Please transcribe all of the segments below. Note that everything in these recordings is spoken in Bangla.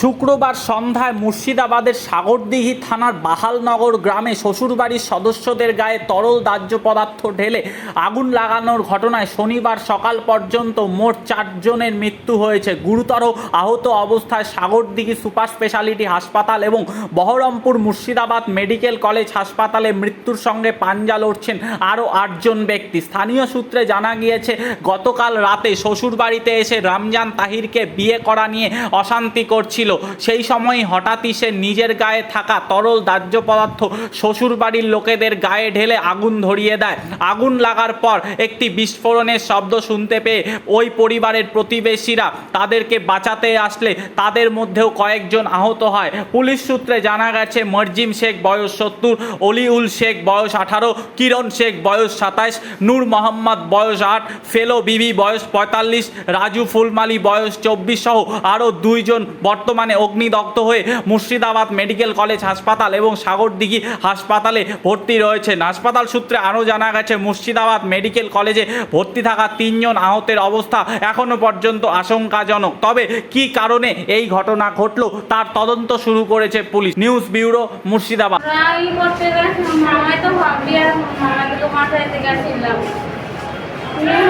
শুক্রবার সন্ধ্যায় মুর্শিদাবাদের সাগরদিঘি থানার বাহালনগর গ্রামে শ্বশুরবাড়ির সদস্যদের গায়ে তরল দাহ্য পদার্থ ঢেলে আগুন লাগানোর ঘটনায় শনিবার সকাল পর্যন্ত মোট চারজনের মৃত্যু হয়েছে। গুরুতর আহত অবস্থায় সাগরদিঘি সুপার স্পেশালিটি হাসপাতাল এবং বহরমপুর মুর্শিদাবাদ মেডিকেল কলেজ হাসপাতালে মৃত্যুর সঙ্গে পাঞ্জা লড়ছেন আরও আটজন ব্যক্তি। স্থানীয় সূত্রে জানা গিয়েছে, গতকাল রাতে শ্বশুরবাড়িতে এসে রমজান তাহিরকে বিয়ে করা নিয়ে অশান্তি করছিল। সেই সময় হঠাৎই সে নিজের গায়ে থাকা তরল দাহ্য পদার্থ শ্বশুরবাড়ির লোকেদের গায়ে ঢেলে আগুন ধরিয়ে দেয়। আগুন লাগার পর একটি বিস্ফোরণের শব্দ শুনতে পেয়ে ওই পরিবারের প্রতিবেশীরা তাদেরকে বাঁচাতে আসলে তাদের মধ্যেও কয়েকজন আহত হয়। পুলিশ সূত্রে জানা গেছে, মরজিম শেখ বয়স সত্তর, অলিউল শেখ বয়স আঠারো, কিরণ শেখ বয়স সাতাইশ, নূর মোহাম্মদ বয়স আট, ফেলো বিবি বয়স পঁয়তাল্লিশ, রাজু ফুলমালি বয়স চব্বিশ সহ আরও দুইজন বর্তমানে অগ্নিদগ্ধ হয়ে মুর্শিদাবাদ মেডিকেল কলেজ হাসপাতাল এবং সাগরদিঘি হাসপাতালে ভর্তি রয়েছেন। হাসপাতাল সূত্রে আরও জানা গেছে, মুর্শিদাবাদ মেডিকেল কলেজে ভর্তি থাকা তিনজন আহতের অবস্থা এখনও পর্যন্ত আশঙ্কাজনক। তবে কি কারণে এই ঘটনা ঘটলো তার তদন্ত শুরু করেছে পুলিশ। News bureau, Murshidabad.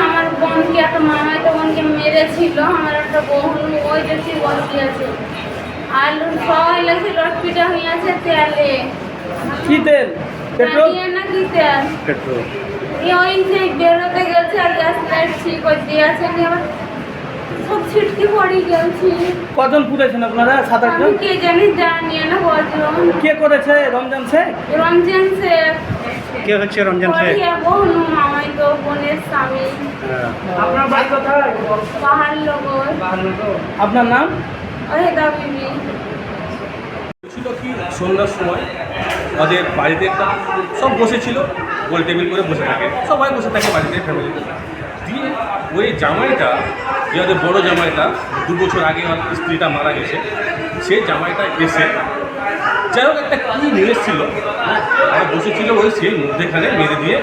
আমার বোনকে একটা বোনকে মেরেছিল আমার একটা বোন ওই দেখছি আছে আলু সবাই লাগছে লটপিটা আছে তেলে। কি তেল? পেট্রোল? না কি তেল। পেট্রোল। ওই যে বেরোতে গেছে আর গ্যাস লাইট ঠিক করে দিয়েছে আবার সব ছিটকি পড়ে গেছি। কজন পুড়েছেন আপনারা? সাত আটজন? কে জানি জানিয়ে না কজন। কে করেছে রমজান শেখ? রমজান শেখ। কে হচ্ছে তো বোনের স্বামী। আপনার বাড়ি কোথায়? পাহাড় লগর আপনার নাম? ছিল কি? সন্ধ্যার সময় ওদের বাড়িতে সব বসেছিল গোল টেবিল করে বসে থাকে। সবাই বসে থাকে বাড়িতে ফ্যামিলিতে দিয়ে ওই জামাইটা যে ওদের বড় জামাইটা দু বছর আগে ওর স্ত্রীটা মারা গেছে সে জামাইটা এসে যাই হোক একটা কী নিয়ে এসেছিল বসেছিল ওই সেই মধ্যেখানে মেরে দিয়ে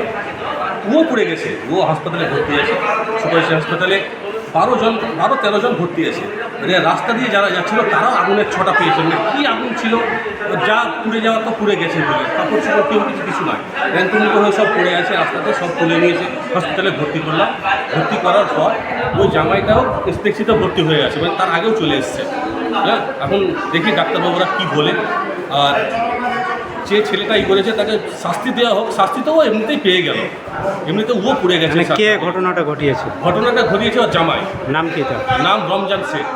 ও পড়ে গেছে ও হাসপাতালে ভর্তি আছে সুপারিশ হাসপাতালে বারো জন, বারো তেরো জন ভর্তি আছে মানে রাস্তা দিয়ে যারা যাচ্ছিল, তারাও আগুনের ছটা পেয়েছে। মানে কী আগুন ছিল, যা পুড়ে যাওয়া তো পুড়ে গেছে বলে কাপড় চোপড় কেউ কিছু কিছু নয়। র্যান্টুমিটো হয়ে সব পড়ে আছে রাস্তাতে, সব তুলে নিয়েছে। হসপিটালে ভর্তি করলাম। ভর্তি করার পর ওই জামাইটাও এসপেক্সিতে ভর্তি হয়ে আছে। মানে তার আগেও চলে এসছে। হ্যাঁ এখন দেখি ডাক্তারবাবুরা কী বলে। আর যে ছেলেটা ই করেছে তাকে শাস্তি দেওয়া হোক শাস্তি তো ও এমনিতেই পেয়ে গেল। এমনিতে ও পুড়ে গেছে মানে কে ঘটনাটা ঘটিয়েছে? ঘটনাটা ঘটিয়েছে ওর জামাই। নাম কি তার? নাম রমজান শেখ।